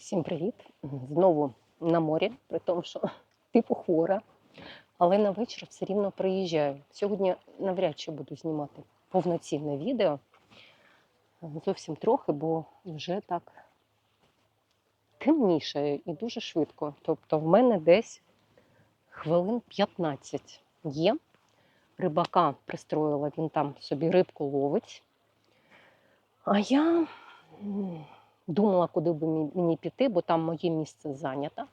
Всім привіт! Знову на морі, при тому, що типу хвора, але на вечір все рівно приїжджаю. Сьогодні навряд чи буду знімати повноцінне відео. Зовсім трохи, бо вже так темнішає і дуже швидко. Тобто в мене десь хвилин 15 є. Рибака пристроїла, він там собі рибку ловить. А я думала, куди би мені піти, бо там моє місце зайнято.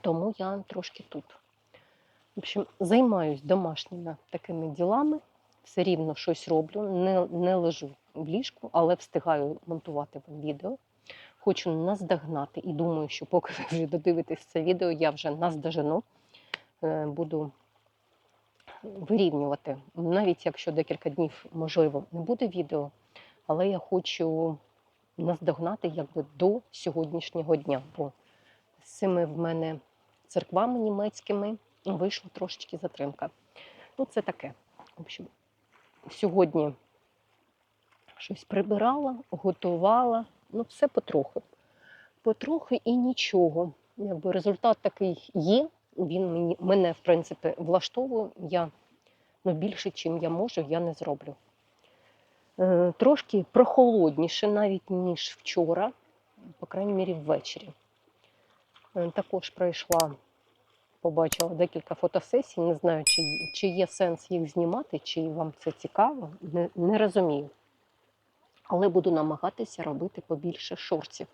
Тому я трошки тут. В общем, займаюсь домашніми такими ділами. Все рівно щось роблю, не, не лежу в ліжку, але встигаю монтувати вам відео. Хочу наздогнати і думаю, що поки ви вже додивитесь це відео, я вже наздожену. Е, Буду вирівнювати. Навіть якщо декілька днів, можливо, не буде відео, але я хочу наздогнати якби до сьогоднішнього дня. Бо з цими в мене церквами німецькими вийшла трошечки затримка. Ну, це таке. В общем, сьогодні щось прибирала, готувала, ну все потрохи. Потрохи і нічого. Якби результат такий є. Він мені, мене, в принципі, влаштовує. Я ну, більше, чим я можу, я не зроблю. Е, трошки прохолодніше навіть, ніж вчора, по крайній мірі, ввечері. Е, Також пройшла, побачила декілька фотосесій. Не знаю, чи, чи є сенс їх знімати, чи вам це цікаво. Не, не розумію. Але буду намагатися робити побільше шортів.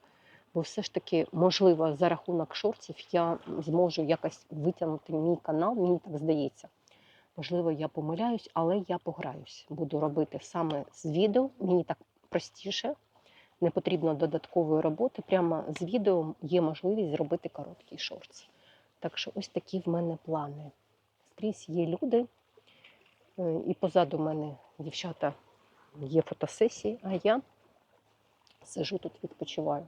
Бо все ж таки, можливо, за рахунок шортів я зможу якось витягнути мій канал, мені так здається. Можливо, я помиляюсь, але я пограюсь. Буду робити саме з відео. Мені так простіше, не потрібно додаткової роботи. Прямо з відео є можливість зробити короткий шортс. Так що ось такі в мене плани. Скрізь є люди, е, і позаду мене дівчата є фотосесії, а я сижу тут відпочиваю.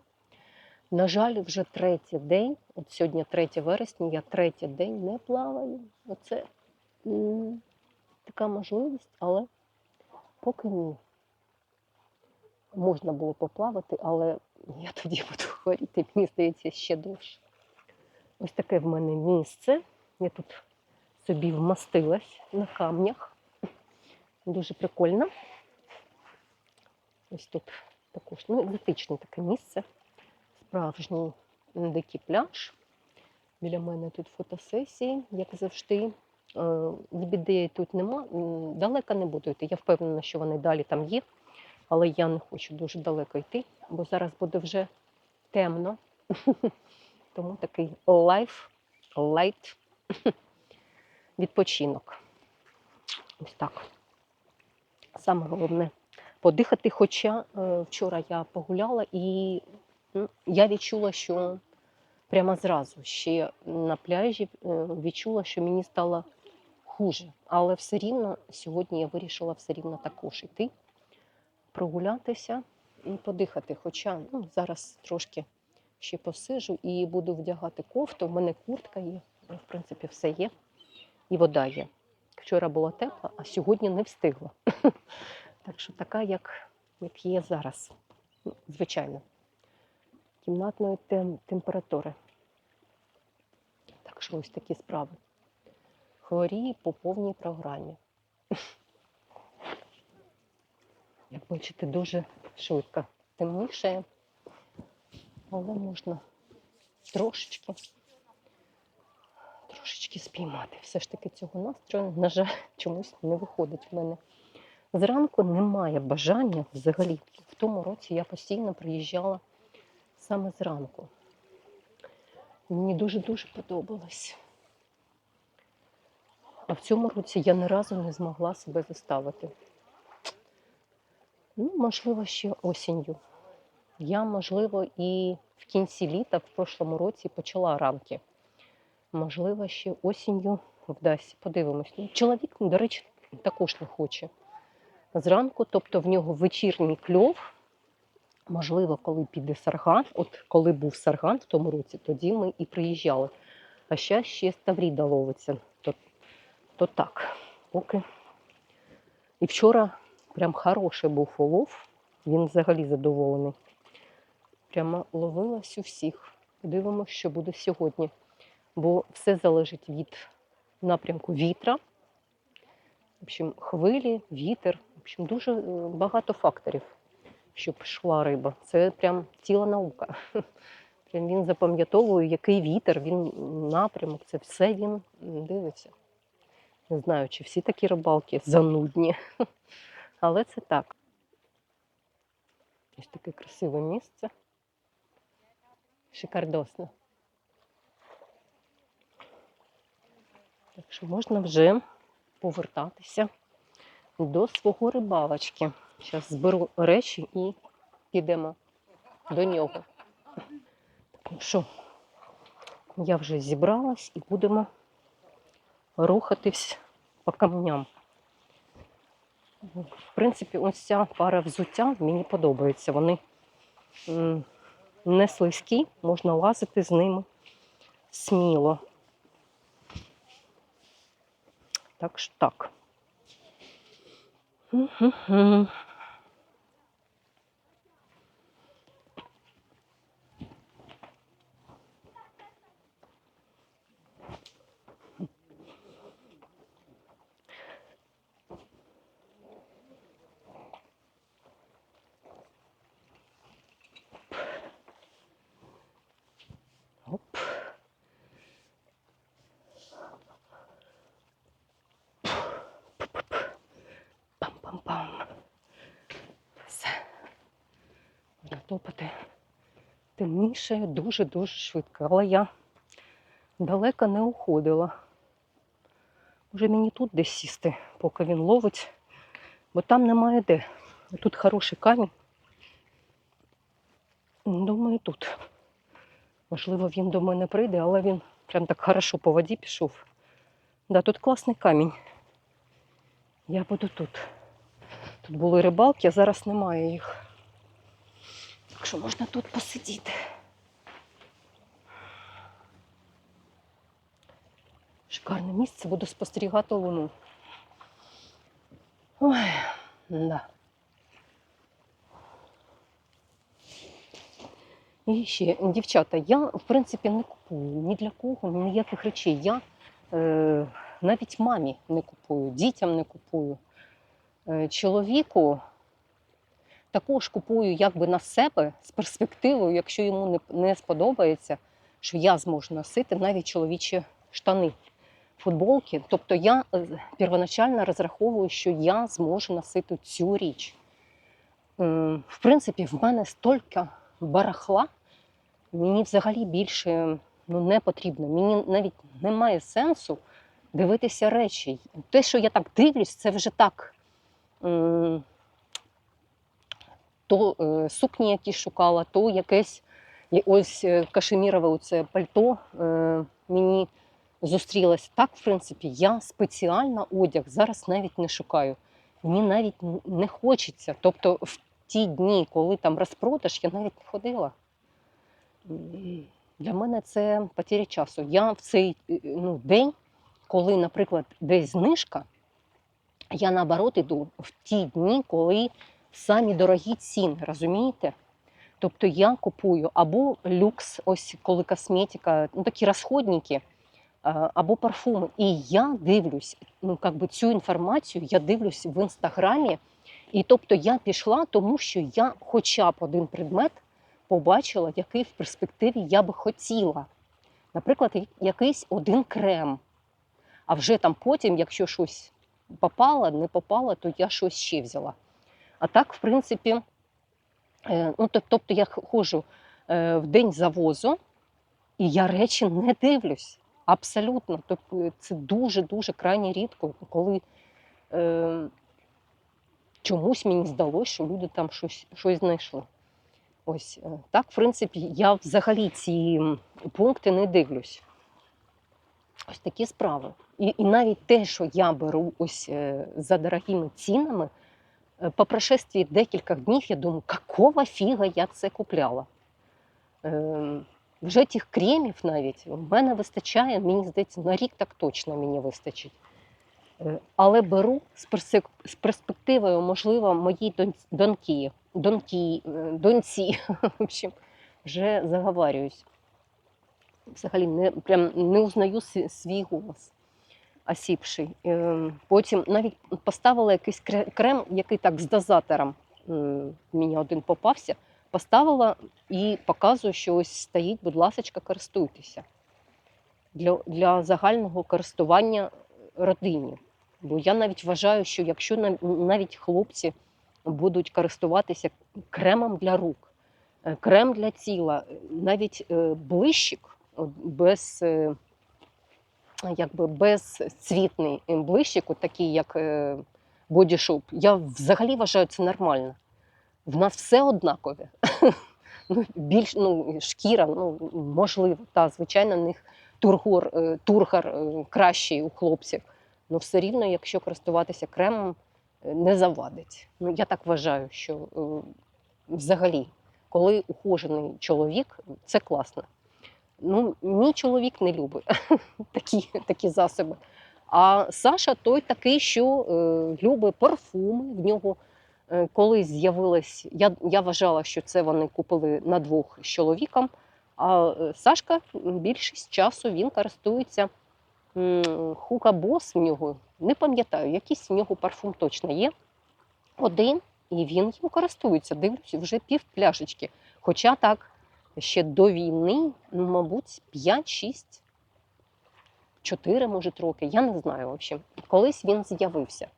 На жаль, вже третій день, от сьогодні 3 вересня, я третій день не плаваю. Оце така можливість, але поки ні. Можна було поплавати, але я тоді буду хворіти, мені здається, ще довше. Ось таке в мене місце. Я тут собі вмастилась на камнях. Дуже прикольно. Ось тут також ну, екзотичне таке місце. Справжній дикий пляж. Біля мене тут фотосесії, як завжди. Е, Від тут нема. Далеко не буду йти. Я впевнена, що вони далі там є, але я не хочу дуже далеко йти, бо зараз буде вже темно. Тому такий лайф, лайт відпочинок. Ось так. Саме головне подихати. Хоча е, вчора я погуляла і ну, я відчула, що прямо зразу ще на пляжі е, відчула, що мені стало хуже. Але все рівно сьогодні я вирішила все рівно також йти, прогулятися і подихати. Хоча ну, зараз трошки ще посижу і буду вдягати кофту. У мене куртка є, в принципі, все є. І вода є. Вчора була тепла, а сьогодні не встигла. Так що така, як, як є зараз. Ну, Звичайно, кімнатної тем- температури. Так що ось такі справи. Хворію по повній програмі. Як бачите, дуже швидко темніше, але можна трошечки, трошечки спіймати. Все ж таки цього настрою, на жаль, чомусь не виходить в мене. Зранку немає бажання взагалі. В тому році я постійно приїжджала саме зранку. Мені дуже-дуже подобалось. А в цьому році я ні разу не змогла себе заставити. Ну, можливо, ще осінню. Я, можливо, і в кінці літа в прошлому році почала ранки. Можливо, ще осінню вдасться. Подивимось. Ну, Чоловік, до речі, також не хоче зранку, тобто в нього вечірній кльов. Можливо, коли піде сарган, от коли був сарган в тому році, тоді ми і приїжджали. А ще ще Ставріда ловиться. То, так, поки. І вчора прям хороший був улов. Він взагалі задоволений. Прямо ловилась у всіх. Подивимося, що буде сьогодні. Бо все залежить від напрямку вітра. В общем, хвилі, вітер. В общем, дуже е, багато факторів, щоб йшла риба. Це прям ціла наука. Прям він запам'ятовує, який вітер, він напрямок, це все він дивиться. Не знаю, чи всі такі рибалки занудні. Але це так. Ось таке красиве місце. Шикардосно. Так що можна вже повертатися до свого рибалочки. Зараз зберу речі і підемо до нього. Ну що, я вже зібралась і будемо рухатись по камням. В принципі, ось ця пара взуття мені подобається. Вони не слизькі, можна лазити з ними сміло. Так що так. Можна топати. Темнішає дуже-дуже швидко. Але я далеко не уходила. Може мені тут десь сісти, поки він ловить, бо там немає де. Тут хороший камінь. Думаю, тут. Можливо, він до мене прийде, але він прям так хорошо по воді пішов. Да, тут класний камінь. Я буду тут. Тут були рибалки, а зараз немає їх. Так що можна тут посидіти. Шикарне місце, буду спостерігати луну. Ой, да. І ще, дівчата, я в принципі не купую ні для кого, ніяких речей. Я е, навіть мамі не купую, дітям не купую. Е, чоловіку також купую якби на себе з перспективою, якщо йому не, не сподобається, що я зможу носити навіть чоловічі штани, футболки. Тобто я е, первоначально розраховую, що я зможу носити цю річ. В принципі, в мене стільки барахла, мені взагалі більше ну, не потрібно. Мені навіть немає сенсу дивитися речі. Те, що я так дивлюсь, це вже так. То е, сукні, які шукала, то якесь ось е, кашемірове оце пальто е, мені зустрілося. Так, в принципі, я спеціально одяг зараз навіть не шукаю. Мені навіть не хочеться. Тобто, в ті дні, коли там розпродаж, я навіть не ходила. Для мене це потеря часу. Я в цей ну, день, коли, наприклад, десь знижка, я наоборот іду в ті дні, коли самі дорогі ціни, розумієте? Тобто я купую або люкс, ось коли косметика, ну такі розходники, або парфуми. І я дивлюсь, ну как би цю інформацію я дивлюсь в інстаграмі. І тобто я пішла, тому що я хоча б один предмет побачила, який в перспективі я би хотіла. Наприклад, якийсь один крем. А вже там потім, якщо щось попало, не попало, то я щось ще взяла. А так, в принципі, е, ну, тобто я ходжу е, в день завозу, і я речі не дивлюсь. Абсолютно. Тобто це дуже-дуже крайне рідко, коли е, чомусь мені здалося, що люди там щось, щось знайшли. Ось так, в принципі, я взагалі ці пункти не дивлюсь. Ось такі справи. І, і навіть те, що я беру ось за дорогими цінами, по прошествии декілька днів я думаю, какого фіга я це купляла. Вже тих кремів навіть в мене вистачає, мені здається, на рік так точно мені вистачить. Е, Але беру з перспективою, можливо, моїй доньки, доньки, е, доньці. В общем, вже заговарююсь. Взагалі не, прям не узнаю свій голос осіпший. Е, Потім навіть поставила якийсь крем, який так з дозатором. Мені один попався. Поставила і показую, що ось стоїть, будь ласка, користуйтеся для, для загального користування родині. Бо я навіть вважаю, що якщо навіть хлопці будуть користуватися кремом для рук, е, крем для тіла, е, навіть е, блищик без, е, якби безцвітний блищик, такий як е, бодішоп, я взагалі вважаю це нормально. В нас все однакове. Ну, більш ну, шкіра, ну можливо, та звичайно, в них тургор, е, тургор е, кращий у хлопців. Ну все рівно, якщо користуватися кремом, не завадить. Ну я так вважаю, що взагалі, коли ухожений чоловік, це класно. Ну, мій чоловік не любить такі, такі засоби. А Саша той такий, що е, любить парфуми. В нього е, колись з'явилось. Я, я вважала, що це вони купили на двох з чоловіком. А е, Сашка більшість часу він користується Хука Бос в нього. Не пам'ятаю, якийсь в нього парфум точно є. Один, і він їм користується. Дивлюсь, вже пів пляшечки. Хоча так, ще до війни, ну, мабуть, 5-6, 4, може, роки. Я не знаю, в общем. Колись він з'явився.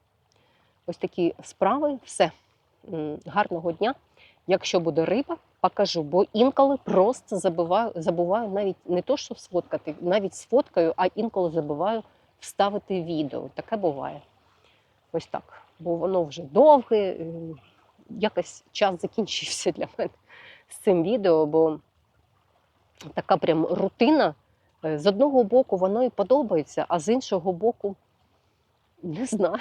Ось такі справи, все. Гарного дня. Якщо буде риба, покажу, бо інколи просто забуваю, забуваю навіть не то, що сфоткати, навіть сфоткаю, а інколи забуваю вставити відео. Таке буває. Ось так. Бо воно вже довге, якось час закінчився для мене з цим відео, бо така прям рутина. Е, З одного боку, воно і подобається, а з іншого боку, не знаю.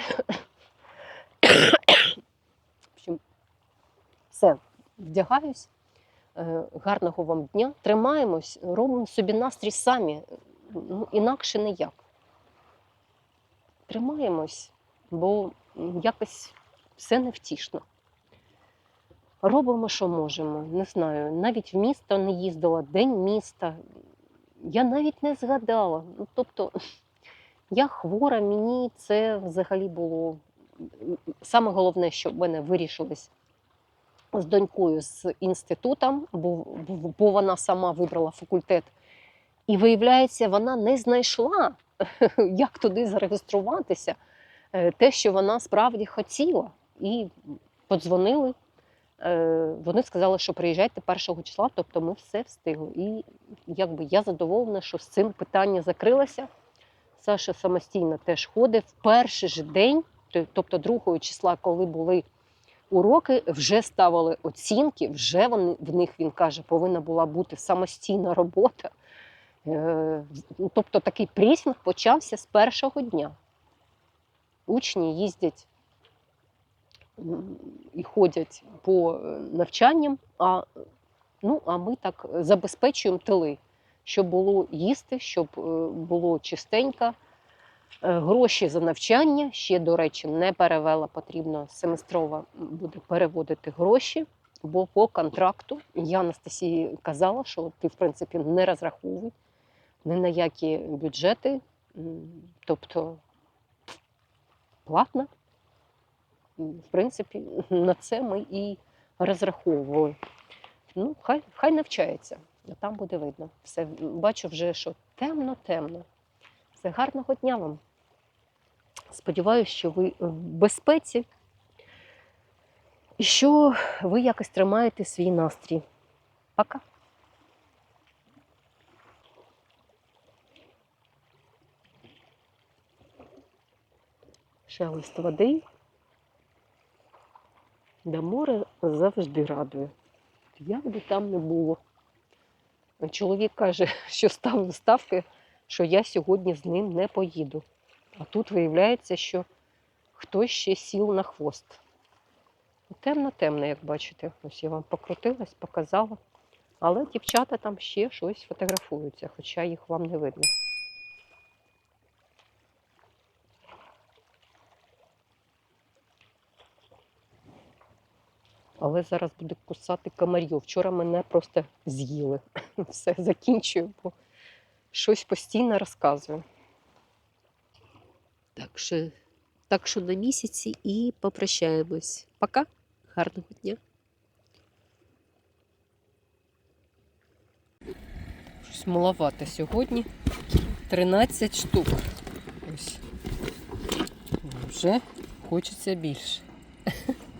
В общем, все, вдягаюсь. Е, Гарного вам дня. Тримаємось, робимо собі настрій самі. Ну, інакше ніяк. Тримаємось, бо якось все невтішно. Робимо, що можемо. Не знаю. Навіть в місто не їздила, день міста. Я навіть не згадала. Ну, тобто, я хвора, мені це взагалі було саме головне, що в мене вирішилось з донькою з інститутом, бо, бо- вона сама вибрала факультет. І виявляється, вона не знайшла, як туди зареєструватися, е, те, що вона справді хотіла. І подзвонили. Е, Вони сказали, що приїжджайте 1 числа, тобто ми все встигли. І якби я задоволена, що з цим питання закрилося. Саша самостійно теж ходить в перший же день, тобто 2 числа, коли були уроки, вже ставили оцінки, вже вони, в них, він каже, повинна була бути самостійна робота. Е, Тобто такий пресінг почався з першого дня. Учні їздять і ходять по е, навчанням, а, ну, а ми так забезпечуємо тили, щоб було їсти, щоб е, було чистенько. Е, Гроші за навчання ще, до речі, не перевела. Потрібно семестрова буде переводити гроші. Бо по контракту я Анастасії казала, що ти, в принципі, не розраховуй ні на які бюджети, тобто платно. В принципі, на це ми і розраховували. Ну, хай, хай навчається, там буде видно. Все, бачу вже, що темно-темно. Все гарного дня вам. Сподіваюся, що ви в безпеці і що ви якось тримаєте свій настрій. Пока. Шелест води. Де море завжди радує. Як би там не було. Чоловік каже, що ставив ставки, що я сьогодні з ним не поїду. А тут виявляється, що хтось ще сів на хвост. Темно-темно, як бачите. Ось я вам покрутилась, показала. Але дівчата там ще щось фотографуються, хоча їх вам не видно. Але зараз буде кусати комарів. Вчора мене просто з'їли. Все, закінчую, бо щось постійно розказую. Так що, так що на місяці і попрощаємось. Пока. Гарного дня. Щось маловато сьогодні. 13 штук. Ось. Вже хочеться більше.